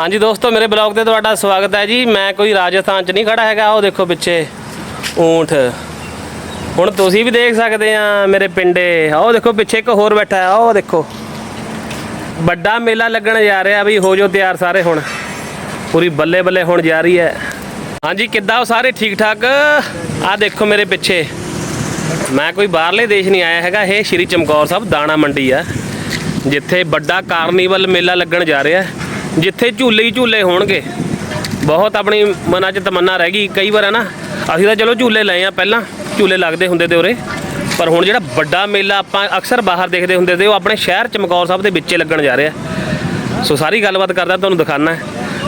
ਹਾਂਜੀ ਦੋਸਤੋ ਮੇਰੇ ਬਲੌਗ ਤੇ ਤੁਹਾਡਾ ਸਵਾਗਤ ਹੈ ਜੀ। ਮੈਂ ਕੋਈ ਰਾਜਸਥਾਨ ਚ ਨਹੀਂ ਖੜਾ ਹੈਗਾ। ਉਹ ਦੇਖੋ ਪਿੱਛੇ ਊਂਠ। ਹੁਣ ਤੁਸੀਂ ਵੀ ਦੇਖ ਸਕਦੇ ਆ ਮੇਰੇ ਪਿੰਡੇ। ਉਹ ਦੇਖੋ ਪਿੱਛੇ ਇੱਕ ਹੋਰ ਬੈਠਾ ਹੈ। ਉਹ ਦੇਖੋ। ਵੱਡਾ ਮੇਲਾ ਲੱਗਣ ਜਾ ਰਿਹਾ ਵੀ ਹੋ ਜੋ ਤਿਆਰ ਸਾਰੇ ਹੁਣ। ਪੂਰੀ ਬੱਲੇ ਬੱਲੇ ਹੁਣ ਜਾ ਰਹੀ ਹੈ। ਹਾਂਜੀ ਕਿੱਦਾਂ ਹੋ ਸਾਰੇ? ਠੀਕ ਠਾਕ ਆਹ ਦੇਖੋ ਮੇਰੇ ਪਿੱਛੇ। ਮੈਂ ਕੋਈ ਬਾਹਰਲੇ ਦੇਸ਼ ਨਹੀਂ ਆਇਆ ਹੈਗਾ। ਇਹ ਸ਼੍ਰੀ ਚਮਕੌਰ ਸਾਹਿਬ ਦਾਣਾ ਮੰਡੀ ਆ ਜਿੱਥੇ ਵੱਡਾ ਕਾਰਨੀਵਲ ਮੇਲਾ ਲੱਗਣ ਜਾ ਰਿਹਾ। ਹੈ, ਜਿੱਥੇ ਝੂਲੇ ਹੀ ਝੂਲੇ ਹੋਣਗੇ, ਬਹੁਤ ਆਪਣੀ ਮਨਾਂ 'ਚ ਤਮੰਨਾ ਰਹਿ ਗਈ। ਕਈ ਵਾਰ ਹੈ ਨਾ, ਅਸੀਂ ਤਾਂ ਚਲੋ ਝੂਲੇ ਲਏ ਆ ਪਹਿਲਾਂ, ਝੂਲੇ ਲੱਗਦੇ ਹੁੰਦੇ ਤੇ ਉਰੇ। ਪਰ ਹੁਣ ਜਿਹੜਾ ਵੱਡਾ ਮੇਲਾ ਆਪਾਂ ਅਕਸਰ ਬਾਹਰ ਦੇਖਦੇ ਹੁੰਦੇ ਤੇ ਉਹ ਆਪਣੇ ਸ਼ਹਿਰ ਚਮਕੌਰ ਸਾਹਿਬ ਦੇ ਵਿੱਚੇ ਲੱਗਣ ਜਾ ਰਿਹਾ। ਸੋ ਸਾਰੀ ਗੱਲਬਾਤ ਕਰਦਾ, ਤੁਹਾਨੂੰ ਦਿਖਾਣਾ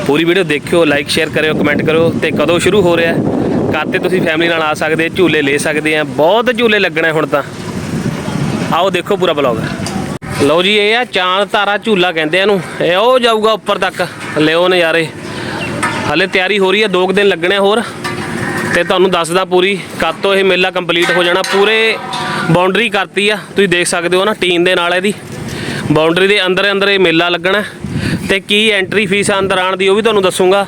ਪੂਰੀ ਵੀਡੀਓ ਦੇਖਿਓ ਲਾਈਕ ਸ਼ੇਅਰ ਕਰਿਓ ਕਮੈਂਟ ਕਰਿਓ ਤੇ ਕਦੋਂ ਸ਼ੁਰੂ ਹੋ ਰਿਹਾ? ਹੈ ਤੁਸੀਂ ਫੈਮਿਲੀ ਨਾਲ ਆ ਸਕਦੇ, ਝੂਲੇ ਲੈ ਸਕਦੇ ਆ। ਬਹੁਤ ਝੂਲੇ ਲੱਗਣੇ ਹੁਣ ਤਾਂ। ਆਓ ਦੇਖੋ ਪੂਰਾ ਬਲੌਗ ਲਓ ਜੀ, ਇਹ ਆ ਚਾਂਦ ਤਾਰਾ ਝੂਲਾ ਕਹਿੰਦੇ ਆ ਇਹਨੂੰ। ਇਹ ਉਹ ਜਾਊਗਾ ਉੱਪਰ ਤੱਕ। ਲਿਓ ਨਜ਼ਾਰੇ। ਹਲੇ ਤਿਆਰੀ ਹੋ ਰਹੀ ਹੈ ਦੋ ਕੁ ਦਿਨ ਲੱਗਣੇ ਹੋਰ। ਤੇ ਤੁਹਾਨੂੰ ਦੱਸਦਾ ਪੂਰੀ, ਕਦ ਤੋਂ ਇਹ ਮੇਲਾ ਕੰਪਲੀਟ ਹੋ ਜਾਣਾ। ਪੂਰੇ ਬਾਉਂਡਰੀ ਕਰਤੀ ਆ। ਤੁਸੀਂ ਦੇਖ ਸਕਦੇ ਹੋ ਨਾ ਟੀਨ ਦੇ ਨਾਲ ਇਹਦੀ। ਬਾਉਂਡਰੀ ਦੇ ਅੰਦਰ ਅੰਦਰ ਇਹ ਮੇਲਾ ਲੱਗਣਾ। ਤੇ ਕੀ ਐਂਟਰੀ ਫੀਸ ਆ ਅੰਦਰ ਆਉਣ ਦੀ, ਉਹ ਵੀ ਤੁਹਾਨੂੰ ਦੱਸੂਗਾ।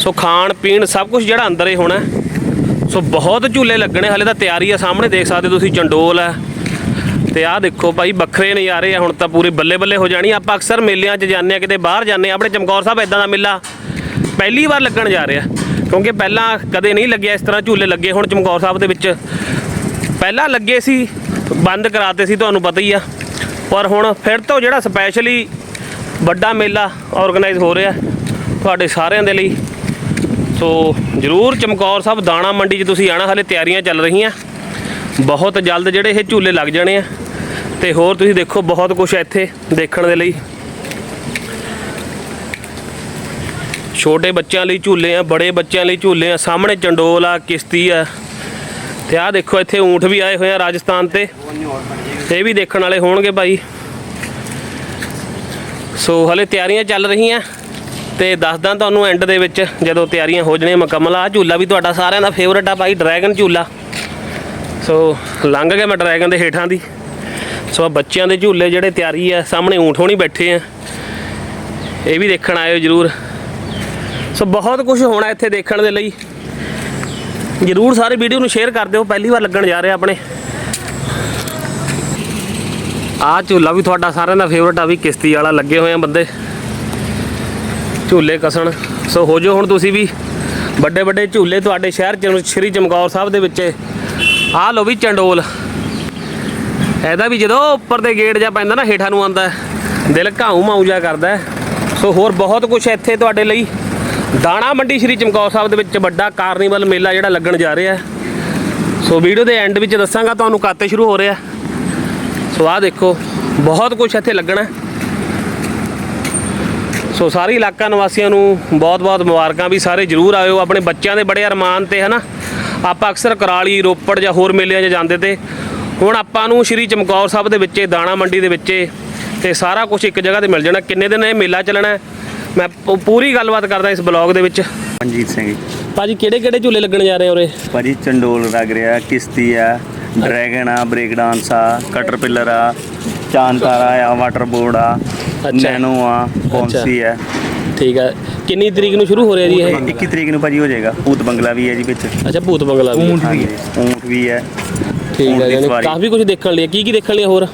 ਸੋ ਖਾਣ, ਪੀਣ, ਸਭ ਕੁਝ ਜਿਹੜਾ ਅੰਦਰ ਹੀ ਹੋਣਾ। ਸੋ ਬਹੁਤ ਝੂਲੇ ਲੱਗਣੇ, ਹਲੇ ਤਾਂ ਤਿਆਰੀ ਆ ਸਾਹਮਣੇ, ਦੇਖ ਸਕਦੇ ਹੋ ਤੁਸੀਂ, ਚੰਡੋਲ ਹੈ ਤੇ ਆਹ ਦੇਖੋ ਭਾਈ, ਵੱਖਰੇ ਨਜ਼ਾਰੇ ਆ, ਹੁਣ ਤਾਂ ਪੂਰੇ ਬੱਲੇ ਬੱਲੇ ਹੋ ਜਾਣੀ ਆਪਾਂ ਅਕਸਰ ਮੇਲਿਆਂ 'ਚ ਜਾਂਦੇ ਆ, ਕਿਤੇ ਬਾਹਰ ਜਾਂਦੇ ਆ। ਆਪਣੇ ਚਮਕੌਰ ਸਾਹਿਬ ਇਦਾਂ ਦਾ ਮੇਲਾ ਪਹਿਲੀ ਵਾਰ ਲੱਗਣ ਜਾ ਰਿਹਾ, ਕਿਉਂਕਿ ਪਹਿਲਾਂ ਕਦੇ ਨਹੀਂ ਲੱਗਿਆ ਇਸ ਤਰ੍ਹਾਂ ਝੂਲੇ ਲੱਗੇ ਹੁਣ ਚਮਕੌਰ ਸਾਹਿਬ ਦੇ ਵਿੱਚ। ਪਹਿਲਾਂ ਲੱਗੇ ਸੀ, ਬੰਦ ਕਰਾਤੇ ਸੀ, ਤੁਹਾਨੂੰ ਪਤਾ ਹੀ ਆ। ਪਰ ਹੁਣ ਫਿਰ ਤੋਂ ਜਿਹੜਾ ਸਪੈਸ਼ਲੀ ਵੱਡਾ ਮੇਲਾ ਆਰਗੇਨਾਈਜ਼ ਹੋ ਰਿਹਾ ਤੁਹਾਡੇ ਸਾਰਿਆਂ ਦੇ ਲਈ। ਸੋ ਜਰੂਰ ਚਮਕੌਰ ਸਾਹਿਬ ਦਾਣਾ ਮੰਡੀ 'ਚ ਤੁਸੀਂ ਆਣਾ ਹਲੇ ਤਿਆਰੀਆਂ ਚੱਲ ਰਹੀਆਂ। ਬਹੁਤ ਜਲਦ ਜਿਹੜੇ ਇਹ ਝੂਲੇ ਲੱਗ ਜਾਣੇ ਆ। ਤੇ ਹੋਰ ਤੁਸੀਂ ਦੇਖੋ ਬਹੁਤ ਕੁਝ ਇੱਥੇ ਦੇਖਣ ਦੇ ਲਈ। ਛੋਟੇ ਬੱਚਿਆਂ ਲਈ ਝੂਲੇ ਆ, ਬੜੇ ਬੱਚਿਆਂ ਲਈ ਝੂਲੇ ਆ, ਸਾਹਮਣੇ ਚੰਡੋਲ ਆ, ਕਿਸ਼ਤੀ ਆ। ਤੇ ਆਹ ਦੇਖੋ ਇੱਥੇ ਊਂਠ ਵੀ ਆਏ ਹੋਏ ਆ ਰਾਜਸਥਾਨ ਤੇ। ਇਹ ਵੀ ਦੇਖਣ ਵਾਲੇ ਹੋਣਗੇ ਭਾਈ। ਸੋ ਹਲੇ ਤਿਆਰੀਆਂ ਚੱਲ ਰਹੀਆਂ। ਤੇ ਦੱਸਦਾ ਤੁਹਾਨੂੰ ਐਂਡ ਦੇ ਵਿੱਚ ਜਦੋਂ ਤਿਆਰੀਆਂ ਹੋ ਜਣੀਆਂ ਮੁਕੰਮਲ। ਆ ਝੂਲਾ ਵੀ ਤੁਹਾਡਾ ਸਾਰਿਆਂ ਦਾ ਫੇਵਰਟ ਆ ਭਾਈ ਡਰੈਗਨ ਝੂਲਾ। ਸੋ ਲੰਘ ਗਿਆ ਮੈਂ ਡਰੈਗਨ ਦੇ ਹੇਠਾਂ ਦੀ। ਸੋ ਆਹ ਬੱਚਿਆਂ ਦੇ ਝੂਲੇ ਜਿਹੜੇ ਤਿਆਰੀ ਆ, ਸਾਹਮਣੇ ਊਂਠ ਹੋਣੀ ਬੈਠੇ ਆ। ਇਹ ਵੀ ਦੇਖਣ ਆਇਓ ਜਰੂਰ। ਸੋ ਬਹੁਤ ਕੁਝ ਹੋਣਾ ਇੱਥੇ ਦੇਖਣ ਦੇ ਲਈ। ਜਰੂਰ ਸਾਰੇ ਵੀਡੀਓ ਨੂੰ ਸ਼ੇਅਰ ਕਰ ਦਿਓ, ਪਹਿਲੀ ਵਾਰ ਲੱਗਣ ਜਾ ਰਿਹਾ ਆਪਣੇ। ਆ ਝੂਲਾ ਵੀ ਤੁਹਾਡਾ ਸਾਰਿਆਂ ਦਾ ਫੇਵਰਟ ਆ ਵੀ ਕਿਸ਼ਤੀ ਵਾਲਾ, ਲੱਗੇ ਹੋਏ ਆ ਬੰਦੇ। ਝੂਲੇ ਕਸਣ। ਸੋ ਹੋ ਜਾਓ ਹੁਣ ਤੁਸੀਂ ਵੀ ਵੱਡੇ ਵੱਡੇ ਝੂਲੇ ਤੁਹਾਡੇ ਸ਼ਹਿਰ ਚ, ਸ਼੍ਰੀ ਚਮਕੌਰ ਸਾਹਿਬ ਦੇ ਵਿੱਚ। ਆ ਲੋ ਵੀ ਚੰਡੋਲ। ਇਹਦਾ ਵੀ ਜਦੋਂ ਉੱਪਰ ਦੇ ਗੇਟ ਜਾਂ ਪੈਂਦਾ ਨਾ, ਹੇਠਾਂ ਨੂੰ ਆਉਂਦਾ ਦਿਲ ਘਾਉ ਮਾਉ ਜਾ ਕਰਦਾ ਹੈ। ਸੋ ਹੋਰ ਬਹੁਤ ਕੁਝ ਇੱਥੇ ਤੁਹਾਡੇ ਲਈ। ਦਾਣਾ ਮੰਡੀ ਸ਼੍ਰੀ ਚਮਕੌਰ ਸਾਹਿਬ ਦੇ ਵਿੱਚ ਵੱਡਾ ਕਾਰਨੀਵਲ ਮੇਲਾ ਜਿਹੜਾ ਲੱਗਣ ਜਾ ਰਿਹਾ ਸੋ ਵੀਡੀਓ ਦੇ ਐਂਡ ਵਿੱਚ ਦੱਸਾਂਗਾ ਤੁਹਾਨੂੰ ਕਾਤੇ ਸ਼ੁਰੂ ਹੋ ਰਿਹਾ। ਸੋ ਆਹ ਦੇਖੋ, ਬਹੁਤ ਕੁਝ ਇੱਥੇ ਲੱਗਣਾ ਸੋ ਸਾਰੇ ਇਲਾਕਾ ਨਿਵਾਸੀਆਂ ਨੂੰ ਬਹੁਤ-ਬਹੁਤ ਮੁਬਾਰਕਾਂ ਵੀ ਸਾਰੇ ਜਰੂਰ ਆਇਓ। ਆਪਣੇ ਬੱਚਿਆਂ ਦੇ ਬੜੇ ਅਰਮਾਨ ਤੇ, ਹਨਾ? ਆਪਾਂ ਅਕਸਰ ਕਰਾਲੀ ਰੋਪੜ ਜਾਂ ਹੋਰ ਮੇਲਿਆਂ 'ਚ ਜਾਂਦੇ ਤੇ ਹੁਣ ਆਪਾਂ ਨੂੰ ਸ਼੍ਰੀ ਚਮਕੌਰ ਸਾਹਿਬ ਦੇ ਵਿੱਚ ਦਾਣਾ ਮੰਡੀ ਦੇ ਵਿੱਚ ਤੇ ਸਾਰਾ ਕੁਝ ਇੱਕ ਜਗ੍ਹਾ ਤੇ ਮਿਲ ਜਾਣਾ। ਕਿੰਨੇ ਦਿਨ ਇਹ ਮੇਲਾ ਚੱਲਣਾ ਹੈ? ਮੈਂ ਪੂਰੀ ਗੱਲਬਾਤ ਕਰਦਾ ਇਸ ਬਲੌਗ ਦੇ ਵਿੱਚ। ਮਨਜੀਤ ਸਿੰਘ ਜੀ। ਭਾਜੀ ਕਿਹੜੇ ਕਿਹੜੇ ਝੂਲੇ ਲੱਗਣ ਜਾ ਰਹੇ ਉਰੇ? ਭਾਜੀ ਚੰਡੋਲ ਲੱਗ ਰਿਹਾ ਕਿਸ਼ਤੀ ਆ ਡਰੈਗਨ ਆ ਬ੍ਰੇਕ ਡਾਂਸ ਆ ਕਟਰਪਿਲਰ ਆ ਚਾਂਦ ਤਾਰਾ ਆ ਵਾਟਰ ਬੋਰਡ ਆ ਨੈਨੋ ਆ ਕੌਂਸੀ ਆ? ਠੀਕ ਹੈ ਕਿੰਨੀ ਤਰੀਕ ਨੂੰ ਸ਼ੁਰੂ ਹੋ ਰਿਹਾ ਜੀ ਇਹ? 21 ਤਰੀਕ ਨੂੰ ਭਾਜੀ ਹੋ ਜਾਏਗਾ। ਭੂਤ ਬੰਗਲਾ ਵੀ ਹੈ ਜੀ ਵਿੱਚ। ਅੱਛਾ ਭੂਤ ਬੰਗਲਾ ਵੀ ਹੈ। ਊਂਟ ਵੀ ਹੈ। ਠੀਕ ਹੈ ਯਾਨੀ। ਕਾਫੀ ਕੁਝ ਦੇਖਣ ਲਈ। ਕੀ ਕੀ ਦੇਖਣ ਲਈ ਹੋਰ?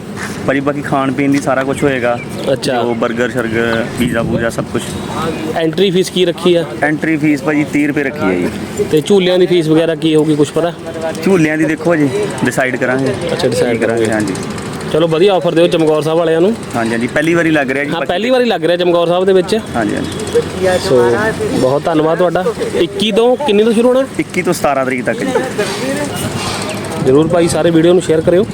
ਭਾਜੀ ਬਾਕੀ ਖਾਣ ਪੀਣ ਦੀ ਸਾਰਾ ਕੁਝ ਹੋਏਗਾ। ਅੱਛਾ। ਜੋ 버ਗਰ ਸ਼ਰਗਰ ਪੀਜ਼ਾ ਪੂਜਾ ਸਭ ਕੁਝ ਐਂਟਰੀ ਫੀਸ ਕੀ ਰੱਖੀ ਆ? ਐਂਟਰੀ ਫੀਸ ਭਾਜੀ 30 ਰੁਪਏ ਰੱਖੀ ਹੈ ਜੀ। ਤੇ ਝੂਲਿਆਂ ਦੀ ਫੀਸ ਵਗੈਰਾ ਕੀ ਹੋਊਗੀ ਕੁਝ ਪਤਾ? ਝੂਲਿਆਂ ਦੀ ਦੇਖੋ ਜੀ ਡਿਸਾਈਡ ਕਰਾਂਗੇ। ਅੱਛਾ ਡਿਸਾਈਡ ਕਰਾਂਗੇ। ਹਾਂਜੀ। ਚਲੋ ਵਧੀਆ ਆਫਰ ਦਿਓ ਚਮਕੌਰ ਸਾਹਿਬ ਵਾਲਿਆਂ ਨੂੰ। ਹਾਂਜੀ ਹਾਂਜੀ। ਪਹਿਲੀ ਵਾਰੀ ਲੱਗ ਰਿਹਾ ਜੀ ਹਾਂ ਪਹਿਲੀ ਵਾਰੀ ਲੱਗ ਰਿਹਾ ਚਮਕੌਰ ਸਾਹਿਬ ਦੇ ਵਿੱਚ। ਹਾਂਜੀ ਹਾਂਜੀ। ਸੋ ਬਹੁਤ ਧੰਨਵਾਦ ਤੁਹਾਡਾ। 21 ਤੋਂ ਕਿੰਨੀ ਤੋਂ ਸ਼ੁਰੂ ਹੋਣਾ? 21 ਤੋਂ 17 ਤਰੀਕ ਤੱਕ ਜੀ। ਜਰੂਰ ਭਾਈ ਸਾਰੇ ਵੀਡੀਓ ਨੂੰ ਸ਼ੇਅਰ ਕਰਿਓ।